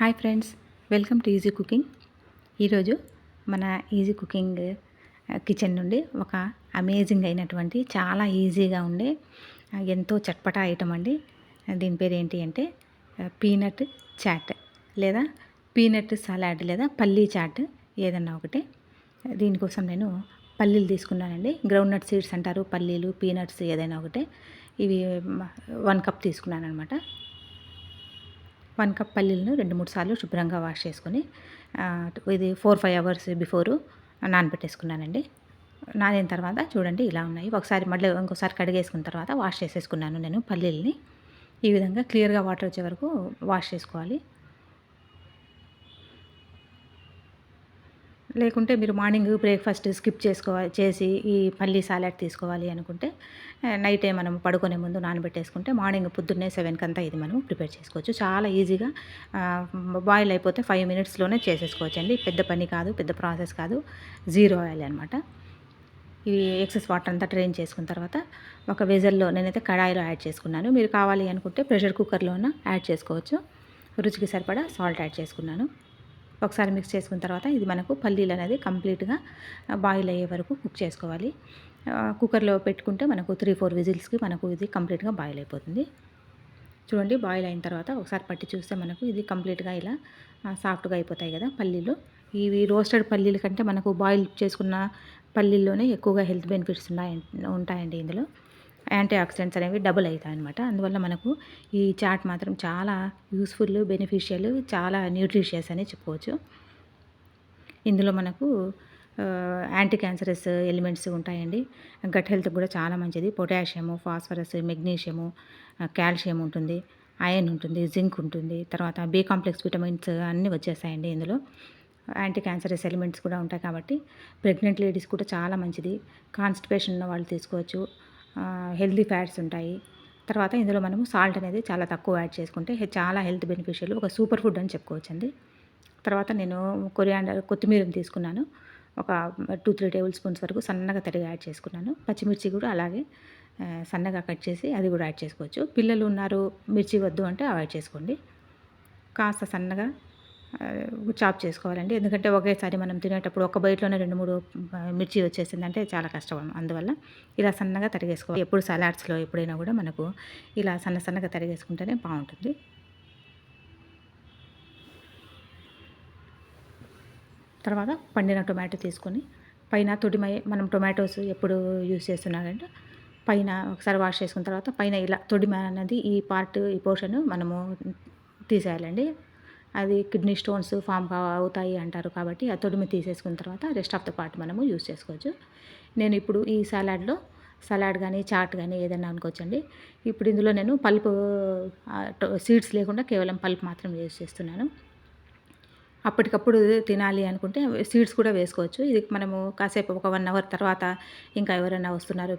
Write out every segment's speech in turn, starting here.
Hi friends welcome to easy cooking. ఈరోజు మన easy cooking kitchen నుండి ఒక అమేజింగ్ అయినటువంటి చాలా ఈజీగా ఉండే ఎంతో చట్పటా ఐటమ్ అండి. దీని పేరు ఏంటి అంటే పీనట్ చాట్ లేదా పీనట్ సలాడ్ లేదా పల్లీ చాట్ ఏదన్నా ఒకటి. దీనికోసం నేను పల్లీలు తీసుకున్నానండి. గ్రౌండ్ నట్ సీడ్స్ అంటారు పల్లీలు పీనట్స్ ఏదైనా ఒకటి. ఇవి వన్ కప్ తీసుకున్నాను అనమాట వన్ కప్ పల్లీలను రెండు మూడు సార్లు శుభ్రంగా వాష్ చేసుకొని ఇది ఫోర్ ఫైవ్ అవర్స్ బిఫోరు నానబెట్టేసుకున్నానండి. నానిన తర్వాత చూడండి ఇలా ఉన్నాయి. ఒకసారి మళ్ళీ ఇంకోసారి కడిగేసుకున్న తర్వాత వాష్ చేసేసుకున్నాను నేను పల్లీలని. ఈ విధంగా క్లియర్గా వాటర్ వచ్చే వరకు వాష్ చేసుకోవాలి. లేకుంటే మీరు మార్నింగ్ బ్రేక్ఫాస్ట్ స్కిప్ చేసుకోవాలి చేసి ఈ పల్లీ సాలాడ్ తీసుకోవాలి అనుకుంటే నైటే మనం పడుకునే ముందు నానబెట్టేసుకుంటే మార్నింగ్ పొద్దున్నే సెవెన్కి అంతా ఇది మనం ప్రిపేర్ చేసుకోవచ్చు. చాలా ఈజీగా బాయిల్ అయిపోతే ఫైవ్ మినిట్స్లోనే చేసేసుకోవచ్చు అండి పెద్ద పని కాదు పెద్ద ప్రాసెస్ కాదు. జీరో ఆయిల్ అనమాట ఇవి ఎక్సెస్ వాటర్ అంతా డ్రైన్ చేసుకున్న తర్వాత ఒక వెజల్లో నేనైతే కడాయిలో యాడ్ చేసుకున్నాను. మీరు కావాలి అనుకుంటే ప్రెషర్ కుక్కర్లోన యాడ్ చేసుకోవచ్చు. రుచికి సరిపడా సాల్ట్ యాడ్ చేసుకున్నాను. ఒకసారి మిక్స్ చేసుకున్న తర్వాత ఇది మనకు పల్లీలు అనేది కంప్లీట్గా బాయిల్ అయ్యే వరకు కుక్ చేసుకోవాలి. కుక్కర్లో పెట్టుకుంటే మనకు త్రీ ఫోర్ విజిల్స్కి మనకు ఇది కంప్లీట్గా బాయిల్ అయిపోతుంది. చూడండి బాయిల్ అయిన తర్వాత ఒకసారి పట్టి చూస్తే మనకు ఇది కంప్లీట్గా ఇలా సాఫ్ట్గా అయిపోతాయి కదా పల్లీలు. ఇవి రోస్టెడ్ పల్లీల కంటే మనకు బాయిల్ చేసుకున్న పల్లీల్లోనే ఎక్కువగా హెల్త్ బెనిఫిట్స్ ఉన్నాయి ఉంటాయండి ఇందులో. యాంటీ ఆక్సిడెంట్స్ అనేవి డబుల్ అవుతాయి అనమాట అందువల్ల మనకు ఈ చాట్ మాత్రం చాలా యూస్ఫుల్ బెనిఫిషియల్ చాలా న్యూట్రిషియస్ అని చెప్పుకోవచ్చు. ఇందులో మనకు యాంటీ క్యాన్సరస్ ఎలిమెంట్స్ ఉంటాయండి. గట్ హెల్త్ కూడా చాలా మంచిది. పొటాషియము ఫాస్ఫరస్ మెగ్నీషియము కాల్షియం ఉంటుంది ఐరన్ ఉంటుంది జింక్ ఉంటుంది. తర్వాత బి కాంప్లెక్స్ విటమిన్స్ అన్నీ వచ్చేస్తాయండి ఇందులో. యాంటీ క్యాన్సరస్ ఎలిమెంట్స్ కూడా ఉంటాయి కాబట్టి ప్రెగ్నెంట్ లేడీస్ కూడా చాలా మంచిది. కాన్స్టిపేషన్ ఉన్న వాళ్ళు తీసుకోవచ్చు. హెల్దీ ఫ్యాట్స్ ఉంటాయి. తర్వాత ఇందులో మనము సాల్ట్ అనేది చాలా తక్కువ యాడ్ చేసుకుంటే చాలా హెల్త్ బెనిఫిషియల్ ఒక సూపర్ ఫుడ్ అని చెప్పుకోవచ్చండి. తర్వాత నేను కొరియాండర్ కొత్తిమీరని తీసుకున్నాను. ఒక టూ త్రీ టేబుల్ స్పూన్స్ వరకు సన్నగా తడిగా యాడ్ చేసుకున్నాను. పచ్చిమిర్చి కూడా అలాగే సన్నగా కట్ చేసి అది కూడా యాడ్ చేసుకోవచ్చు. పిల్లలు ఉన్నారు మిర్చి వద్దు అంటే అవాయిడ్ చేసుకోండి. కాస్త సన్నగా చాప్ చేసుకోవాలండి. ఎందుకంటే ఒకేసారి మనం తినేటప్పుడు ఒక బయటలోనే రెండు మూడు మిర్చి వచ్చేసిందంటే చాలా కష్టం అందువల్ల ఇలా సన్నగా తరిగేసుకోవాలి. ఎప్పుడు సలాడ్స్లో ఎప్పుడైనా కూడా మనకు ఇలా సన్న సన్నగా తరిగేసుకుంటేనే బాగుంటుంది. తర్వాత పండిన టొమాటో తీసుకొని పైన తొడిమై మనం టొమాటోస్ ఎప్పుడు యూస్ చేస్తున్నారంటే పైన ఒకసారి వాష్ చేసుకున్న తర్వాత పైన ఇలా తొడిమ అనేది ఈ పార్ట్ ఈ పోర్షన్ మనము తీసేయాలండి. అది కిడ్నీ స్టోన్స్ ఫామ్ అవుతాయి అంటారు కాబట్టి ఆ తొడిమి తీసేసుకున్న తర్వాత రెస్ట్ ఆఫ్ ద పార్ట్ మనము యూస్ చేసుకోవచ్చు. నేను ఇప్పుడు ఈ సలాడ్లో సలాడ్ కానీ చాట్ కానీ ఏదైనా అనుకోవచ్చండి. ఇప్పుడు ఇందులో నేను పల్పు సీడ్స్ లేకుండా కేవలం పల్ప్ మాత్రం యూస్ చేస్తున్నాను. అప్పటికప్పుడు తినాలి అనుకుంటే సీడ్స్ కూడా వేసుకోవచ్చు. ఇది మనము కాసేపు ఒక వన్ అవర్ తర్వాత ఇంకా ఎవరైనా వస్తున్నారు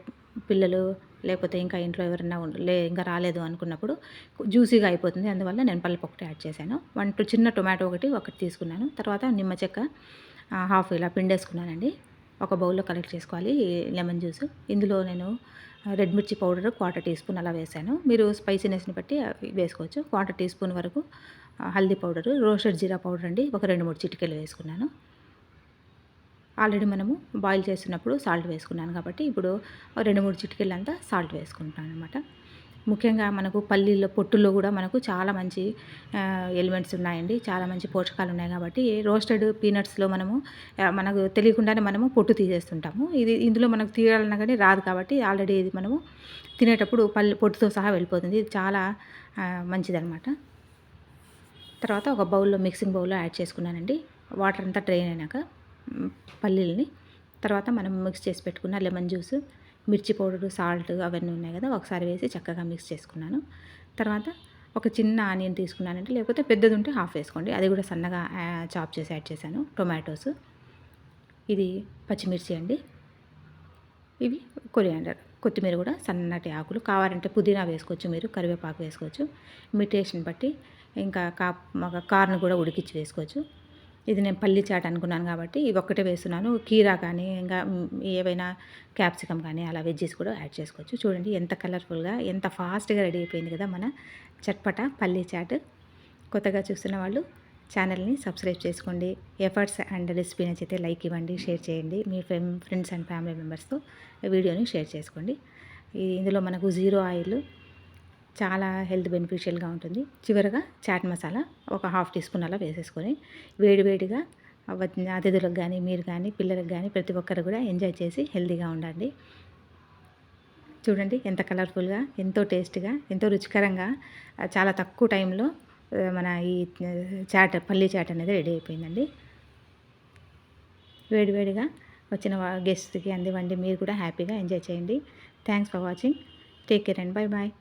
పిల్లలు లేకపోతే ఇంకా ఇంట్లో ఎవరైనా లే ఇంకా రాలేదు అనుకున్నప్పుడు జ్యూసీగా అయిపోతుంది. అందువల్ల నేను పల్పు ఒకటి యాడ్ చేశాను. వన్ టూ చిన్న టొమాటో ఒకటి ఒకటి తీసుకున్నాను. తర్వాత నిమ్మ చెక్క హాఫ్ ఇలా పిండేసుకున్నానండి. ఒక బౌల్లో కలెక్ట్ చేసుకోవాలి లెమన్ జ్యూస్. ఇందులో నేను రెడ్ మిర్చి పౌడర్ క్వార్టర్ టీ స్పూన్ అలా వేసాను మీరు స్పైసీనెస్ని బట్టి వేసుకోవచ్చు. క్వార్టర్ టీ స్పూన్ వరకు haldi powder roasted jeera powder అండి. ఒక రెండు మూడు చిటికెలు వేసుకున్నాను. ఆల్రెడీ మనము బాయిల్ చేస్తున్నప్పుడు సాల్ట్ వేసుకున్నాను కాబట్టి ఇప్పుడు రెండు మూడు చిటికెళ్ళు అంతా సాల్ట్ వేసుకుంటున్నాను అనమాట ముఖ్యంగా మనకు పల్లీలో పొట్టుల్లో కూడా మనకు చాలా మంచి ఎలిమెంట్స్ ఉన్నాయండి. చాలా మంచి పోషకాలు ఉన్నాయి కాబట్టి రోస్టెడ్ పీనట్స్లో మనము మనకు తెలియకుండానే మనము పొట్టు తీసేస్తుంటాము. ఇది ఇందులో మనకు తీయాలన్నా కానీ రాదు కాబట్టి ఆల్రెడీ ఇది మనము తినేటప్పుడు పల్లి పొట్టుతో సహా వెళ్ళిపోతుంది. ఇది చాలా మంచిదనమాట తర్వాత ఒక బౌల్లో మిక్సింగ్ బౌల్లో యాడ్ చేసుకున్నానండి. వాటర్ అంతా డ్రైన్ అయినాక పల్లీలని. తర్వాత మనం మిక్స్ చేసి పెట్టుకున్న lemon juice mirchi powder salt అవన్నీ ఉన్నాయి కదా ఒకసారి వేసి చక్కగా మిక్స్ చేసుకున్నాను. తర్వాత ఒక చిన్న ఆనియన్ తీసుకున్నానంటే లేకపోతే పెద్దది ఉంటే హాఫ్ వేసుకోండి. అది కూడా సన్నగా చాప్ చేసి యాడ్ చేశాను. టొమాటోస్ ఇది పచ్చిమిర్చి అండి. ఇవి కొరియాండర్ కొత్తిమీర కూడా సన్నటి ఆకులు. కావాలంటే పుదీనా వేసుకోవచ్చు మీరు కరివేపాకు వేసుకోవచ్చు. మీ టేస్ట్ని బట్టి ఇంకా కా మగ కార్న్ కూడా ఉడికించి వేసుకోవచ్చు. ఇది నేను పల్లి చాట్ అనుకున్నాను కాబట్టి ఇవి ఒక్కటే వేస్తున్నాను. కీరా కానీ ఇంకా ఏవైనా క్యాప్సికమ్ కానీ అలా వెజ్జెస్ కూడా యాడ్ చేసుకోవచ్చు. చూడండి ఎంత కలర్ఫుల్గా ఎంత ఫాస్ట్గా రెడీ అయిపోయింది కదా మన చట్పట పల్లి చాట్. కొత్తగా చూస్తున్న వాళ్ళు ఛానల్ని సబ్స్క్రైబ్ చేసుకోండి. ఎఫర్ట్స్ అండ్ రెసిపీ నచ్చితే లైక్ ఇవ్వండి షేర్ చేయండి. మీ ఫ్రెండ్స్ అండ్ ఫ్యామిలీ మెంబర్స్తో వీడియోని షేర్ చేసుకోండి. ఇందులో మనకు జీరో ఆయిల్ చాలా హెల్త్ బెనిఫిషియల్గా ఉంటుంది. చివరగా చాట్ మసాలా ఒక హాఫ్ టీ స్పూన్ అలా వేసేసుకొని వేడివేడిగా అతిథులకు కానీ మీరు కానీ పిల్లలకు కానీ ప్రతి ఒక్కరు కూడా ఎంజాయ్ చేసి హెల్తీగా ఉండండి. చూడండి ఎంత కలర్ఫుల్గా ఎంతో టేస్ట్గా ఎంతో రుచికరంగా చాలా తక్కువ టైంలో మన ఈ చాట్ పల్లి చాట్ అనేది రెడీ అయిపోయిందండి. వేడివేడిగా వచ్చిన గెస్ట్కి అందివ్వండి. మీరు కూడా హ్యాపీగా ఎంజాయ్ చేయండి. Thanks for watching. Take care and bye bye